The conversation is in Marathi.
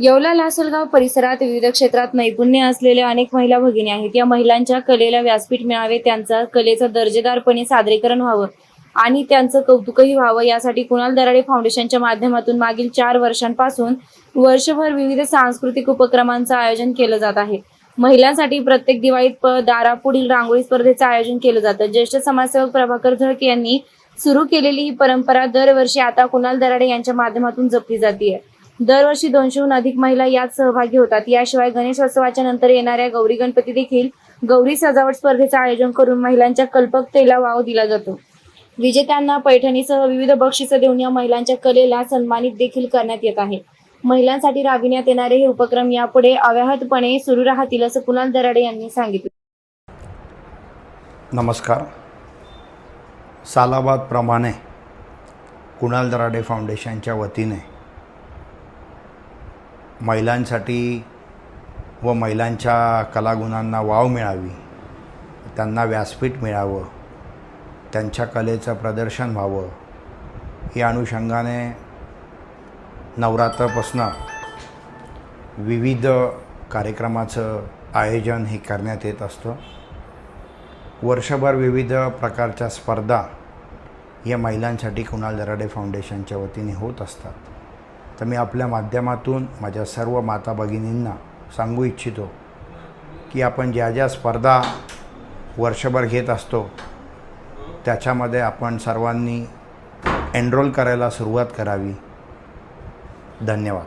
येवला लासलगाव परिसरात विविध क्षेत्रात नैपुण्य असलेल्या अनेक महिला भगिनी आहेत. या महिलांच्या कलेला व्यासपीठ मिळावे त्यांचा कलेचं दर्जेदारपणे सादरीकरण व्हावं आणि त्यांचं कौतुकही व्हावं. यासाठी कुणाल दराडे फाउंडेशनच्या माध्यमातून मागील चार वर्षांपासून वर्षभर विविध सांस्कृतिक उपक्रमांचं आयोजन केलं जात आहे. महिलांसाठी प्रत्येक दिवाळीत प दारापुढील रांगोळी स्पर्धेचं आयोजन केलं जातं. ज्येष्ठ समाजसेवक प्रभाकर धळके यांनी सुरू केलेली ही परंपरा दरवर्षी आता कुणाल दराडे यांच्या माध्यमातून जपली जाते दरवर्षी दोनशेहून अधिक महिला यात सहभागी होतात. याशिवाय गणेशोत्सवाच्या नंतर येणाऱ्या गौरी गणपती देखील गौरी सजावट स्पर्धेचं आयोजन करून महिलांच्या कल्पकतेला वाव दिला जातो. विजेत्यांना पैठणीसह विविध बक्षिसं देऊन या महिलांच्या कलेला सन्मानित देखील करण्यात येत आहे. महिलांसाठी राबविण्यात येणारे हे उपक्रम यापुढे अव्याहतपणे सुरू राहतील असं कुणाल दराडे यांनी सांगितलं. नमस्कार. सालाबादप्रमाणे कुणाल दराडे फाउंडेशनच्या वतीने महिलांसाठी व महिलांच्या कलागुणांना वाव मिळावी त्यांना व्यासपीठ मिळावं त्यांच्या कलेचं प्रदर्शन व्हावं या अनुषंगाने नवरात्रापासनं विविध कार्यक्रमाचं आयोजन हे करण्यात येत असतं. वर्षभर विविध प्रकारच्या स्पर्धा या महिलांसाठी कुणाल दराडे फाउंडेशनच्या वतीने होत असतात. तर मी आपल्या माध्यमातून माझ्या सर्व माता भगिनींना सांगू इच्छितो की आपण ज्या ज्या स्पर्धा वर्षभर घेत असतो त्याच्यामध्ये आपण सर्वांनी एनरोल करायला सुरुवात करावी. धन्यवाद.